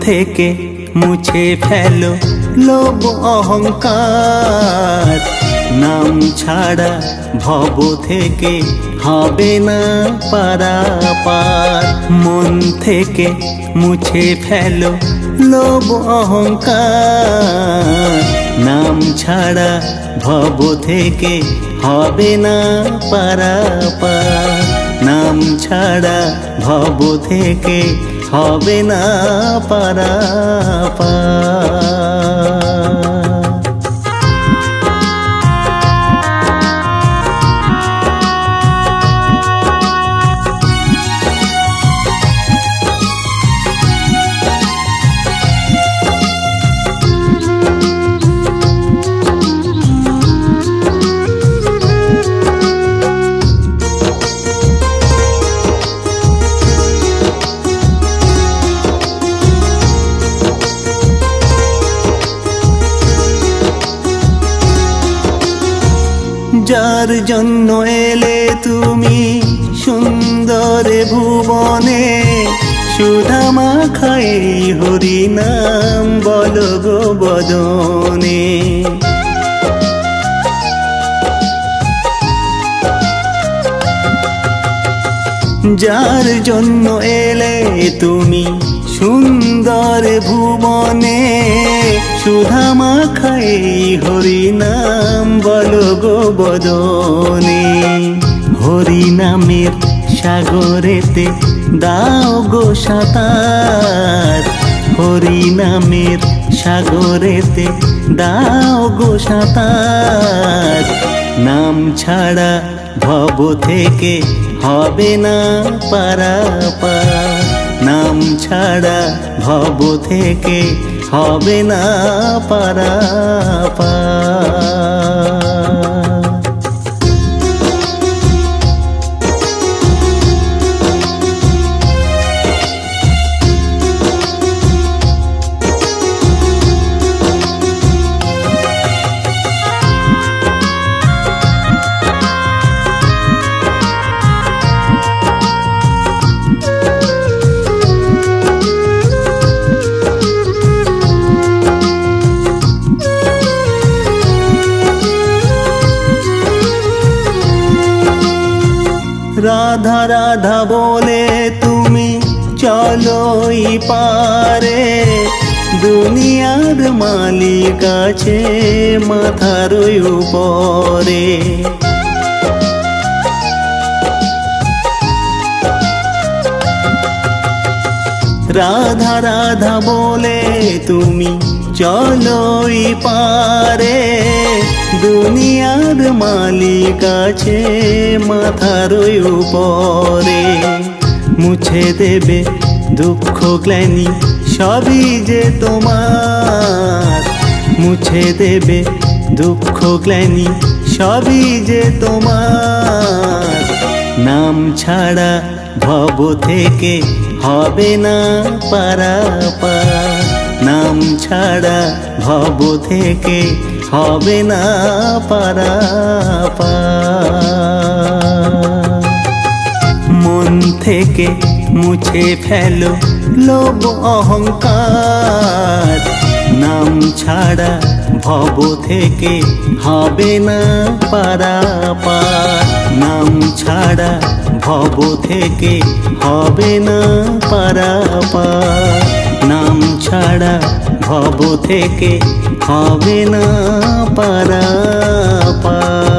থেকে মুছে ফেলো লোভ অহংকার। নাম ছাড়া ভব থেকে হবে না পারাপার। মন থেকে মুছে ফেলো লোভ অহংকার। নাম ছাড়া ভব থেকে হবে না পারাপার। নাম ছাড়া ভব থেকে হবে না পারাপার। যার জন্য এলে তুমি সুন্দর ভুবনে সুধামা খাই হরি নাম বল গো বদনে। যার জন্য এলে তুমি সুন্দর ভুবনে সুধামা খাই হরি নাম বল গো বদনে হরি নামের সাগরেতে দাও গো সাঁতার। হরি নামের সাগরেতে দাও গো সাঁতার। নাম ছাড়া ভব থেকে হবে না পারাপার। নাম ছাড়া ভব থেকে হবে না পারাপার। রাধা রাধা বলে তুমি চলোই পারে দুনিয়ার মালিক আছে মাথার উপরে। রাধা রাধা বলে তুমি চলোই পারে, দুনিয়ার মালিক আছে মাথার উপরে। মুছে দেবে দুঃখ গ্লানি সবই যে তোমার। মুছে দেবে দুঃখ গ্লানি সবই যে তোমার। নাম ছাড়া ভব থেকে হবে না পারাপার। নাম ছাড়া ভব থেকে হবে না পারাপার। মন থেকে মুছে ফেলো লোভ অহংকার। নাম ছাড়া ভব থেকে হবে না পারাপার। নাম ছাড়া ভব থেকে হবে না পারাপার। নাম ছাড়া ভব থেকে হবে না পারা পা